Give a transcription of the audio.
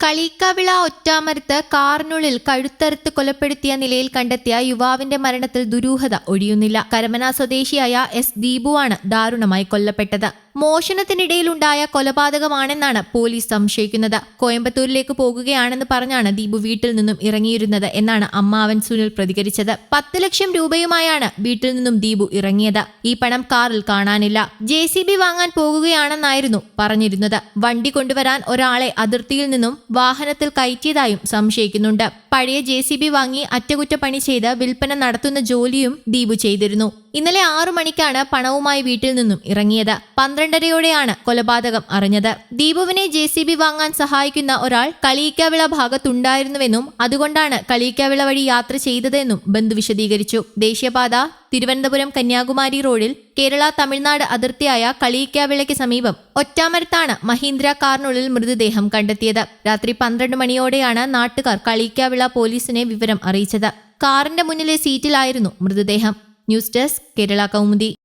കളീക്കാവിള ഒറ്റാമരത്ത് കാറിനുള്ളിൽ കഴുത്തറുത്ത് കൊലപ്പെടുത്തിയ നിലയിൽ കണ്ടെത്തിയ യുവാവിന്റെ മരണത്തിൽ ദുരൂഹത ഒഴിയുന്നില്ല. കരമന സ്വദേശിയായ എസ് ദീപുവാണ് ദാരുണമായി കൊല്ലപ്പെട്ടത്. മോഷണത്തിനിടയിലുണ്ടായ കൊലപാതകമാണെന്നാണ് പോലീസ് സംശയിക്കുന്നത്. കോയമ്പത്തൂരിലേക്ക് പോകുകയാണെന്ന് പറഞ്ഞാണ് ദീപു വീട്ടിൽ നിന്നും ഇറങ്ങിയിരുന്നത് എന്നാണ് അമ്മാവൻ സുനിൽ പ്രതികരിച്ചത്. പത്ത് ലക്ഷം രൂപയുമായാണ് വീട്ടിൽ നിന്നും ദീപു ഇറങ്ങിയത്. ഈ പണം കാറിൽ കാണാനില്ല. ജെ വാങ്ങാൻ പോകുകയാണെന്നായിരുന്നു പറഞ്ഞിരുന്നത്. വണ്ടി കൊണ്ടുവരാൻ ഒരാളെ അതിർത്തിയിൽ നിന്നും വാഹനത്തിൽ കയറ്റിയതായും സംശയിക്കുന്നുണ്ട്. പഴയ ജെ സി ബി വാങ്ങി അറ്റകുറ്റപ്പണി ചെയ്ത് വിൽപ്പന നടത്തുന്ന ജോലിയും ദീപു ചെയ്തിരുന്നു. ഇന്നലെ ആറു മണിക്കാണ് പണവുമായി വീട്ടിൽ നിന്നും ഇറങ്ങിയത്. പന്ത്രണ്ടരയോടെയാണ് കൊലപാതകം അറിഞ്ഞത്. ദീപുവിനെ ജെ സി ബി വാങ്ങാൻ സഹായിക്കുന്ന ഒരാൾ കളിയിക്കാവിള ഭാഗത്തുണ്ടായിരുന്നുവെന്നും അതുകൊണ്ടാണ് കളിയിക്കാവിള വഴി യാത്ര ചെയ്തതെന്നും ബന്ധു വിശദീകരിച്ചു. ദേശീയപാത തിരുവനന്തപുരം കന്യാകുമാരി റോഡിൽ കേരള തമിഴ്നാട് അതിർത്തിയായ കളിയിക്കാവിളയ്ക്ക് സമീപം ഒറ്റാമരത്താണ് മഹീന്ദ്ര കാറിനുള്ളിൽ മൃതദേഹം കണ്ടെത്തിയത്. രാത്രി പന്ത്രണ്ട് മണിയോടെയാണ് നാട്ടുകാർ കളിയിക്കാവിള പോലീസിനെ വിവരം അറിയിച്ചത്. കാറിന്റെ മുന്നിലെ സീറ്റിലായിരുന്നു മൃതദേഹം. News desk Kerala Kaumudi.